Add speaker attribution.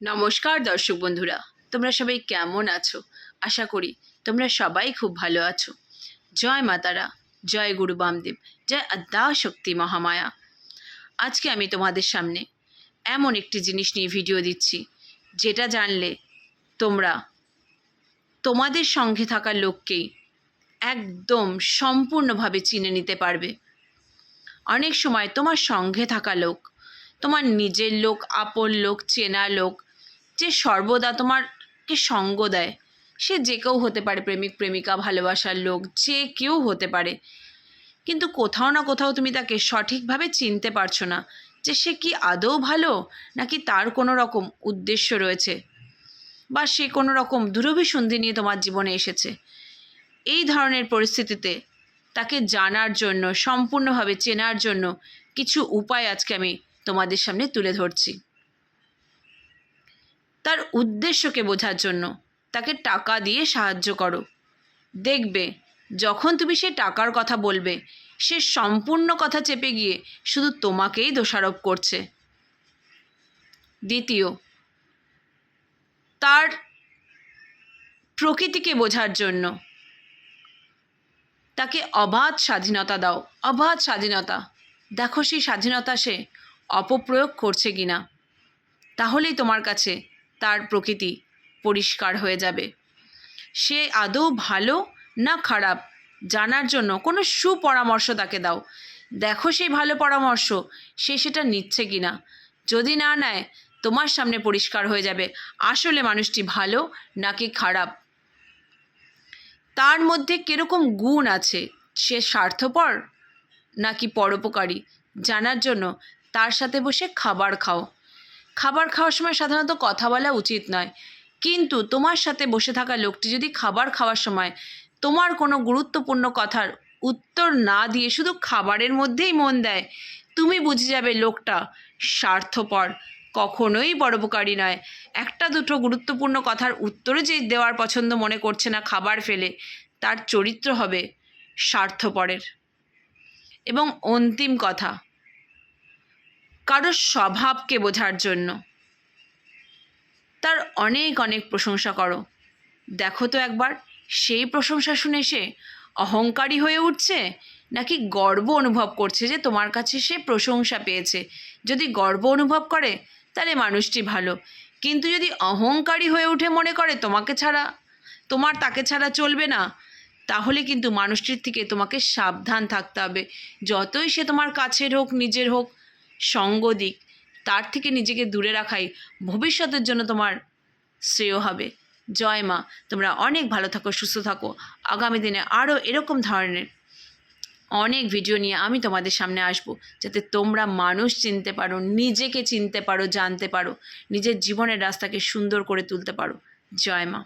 Speaker 1: নমস্কার দর্শক বন্ধুরা, তোমরা সবাই কেমন আছো? আশা করি তোমরা সবাই খুব ভালো আছো। জয় মাতারা, জয় গুরু বামদেব, জয় আদ্যা শক্তি মহামায়া। আজকে আমি তোমাদের সামনে এমন একটি জিনিস নিয়ে ভিডিও দিচ্ছি, যেটা জানলে তোমরা তোমাদের সঙ্গে থাকা লোককেই একদম সম্পূর্ণভাবে চিনে নিতে পারবে। অনেক সময় তোমার সঙ্গে থাকা লোক, তোমার নিজের লোক, আপন লোক, চেনা লোক যে সর্বদা তোমারকে সঙ্গ দেয়, সে যে কেউ হতে পারে প্রেমিক, প্রেমিকা, ভালোবাসার লোক, যে কেউ হতে পারে। কিন্তু কোথাও না কোথাও তুমি তাকে সঠিকভাবে চিনতে পারছ না যে সে কি আদৌ ভালো নাকি তার কোনো রকম উদ্দেশ্য রয়েছে বা সে কোনো রকম দুরভিসন্ধি নিয়ে তোমার জীবনে এসেছে। এই ধরনের পরিস্থিতিতে তাকে জানার জন্য, সম্পূর্ণভাবে চেনার জন্য কিছু উপায় আজকে আমি তোমাদের সামনে তুলে ধরছি। তার উদ্দেশ্যকে বোঝার জন্য। তাকে টাকা দিয়ে সাহায্য করো। দেখবে, যখন তুমি সে টাকার কথা বলবে, সে সম্পূর্ণ কথা চেপে গিয়ে শুধু তোমাকেই দোষারোপ করছে। দ্বিতীয়, তার প্রকৃতিকে বোঝার জন্য। তাকে অবাধ স্বাধীনতা দাও। অবাধ স্বাধীনতা। দেখো সেই স্বাধীনতা সে অপপ্রয়োগ করছে কিনা। তাহলেই তোমার কাছে তার প্রকৃতি পরিষ্কার হয়ে যাবে। সে আদৌ ভালো না খারাপ জানার জন্য কোনো সুপরামর্শ তাকে দাও। দেখো সেই ভালো পরামর্শ, সে সেটা নিচ্ছে কি না যদি না নেয়, তোমার সামনে পরিষ্কার হয়ে যাবে, আসলে মানুষটি ভালো নাকি খারাপ। তার মধ্যে কীরকম গুণ আছে? সে স্বার্থপর নাকি পরোপকারী? জানার জন্য তার সাথে বসে খাবার খাও। খাবার খাওয়ার সময় সাধারণত কথা বলা উচিত নয়। কিন্তু তোমার সাথে বসে থাকা লোকটি যদি খাবার খাওয়ার সময় তোমার কোনো গুরুত্বপূর্ণ কথার উত্তর না দিয়ে শুধু খাবারের মধ্যেই মন দেয়, তুমি বুঝে যাবে লোকটা স্বার্থপর, কখনোই পরোপকারী নয়। একটা দুটো গুরুত্বপূর্ণ কথার উত্তরে যে দেওয়ার পছন্দ মনে করছে না খাবার ফেলে, তার চরিত্র হবে স্বার্থপরের। এবং অন্তিম কথা কারোর স্বভাবকে বোঝার জন্য। তার অনেক অনেক প্রশংসা করো। দেখো তো একবার, সেই প্রশংসা শুনে সে অহংকারী হয়ে উঠছে? নাকি গর্ব অনুভব করছে যে তোমার কাছে সে প্রশংসা পেয়েছে? যদি গর্ব অনুভব করে, তাহলে মানুষটি ভালো। কিন্তু যদি অহংকারী হয়ে উঠে মনে করে তোমাকে ছাড়া, তোমার তাকে ছাড়া চলবে না, তাহলে কিন্তু মানুষটির থেকে তোমাকে সাবধান থাকতে হবে। যতই সে তোমার কাছের হোক, নিজের হোক সঙ্গ দিক, তার থেকে নিজেকে দূরে রাখাই ভবিষ্যতের জন্য তোমার শ্রেয় হবে। জয় মা, তোমরা অনেক ভালো থাকো, সুস্থ থাকো। আগামী দিনে আরও এরকম ধরনের অনেক ভিডিও নিয়ে আমি তোমাদের সামনে আসব, যাতে তোমরা মানুষ চিনতে পারো, নিজেকে চিনতে পারো, জানতে পারো, নিজের জীবনের রাস্তাকে সুন্দর করে তুলতে পারো। জয় মা।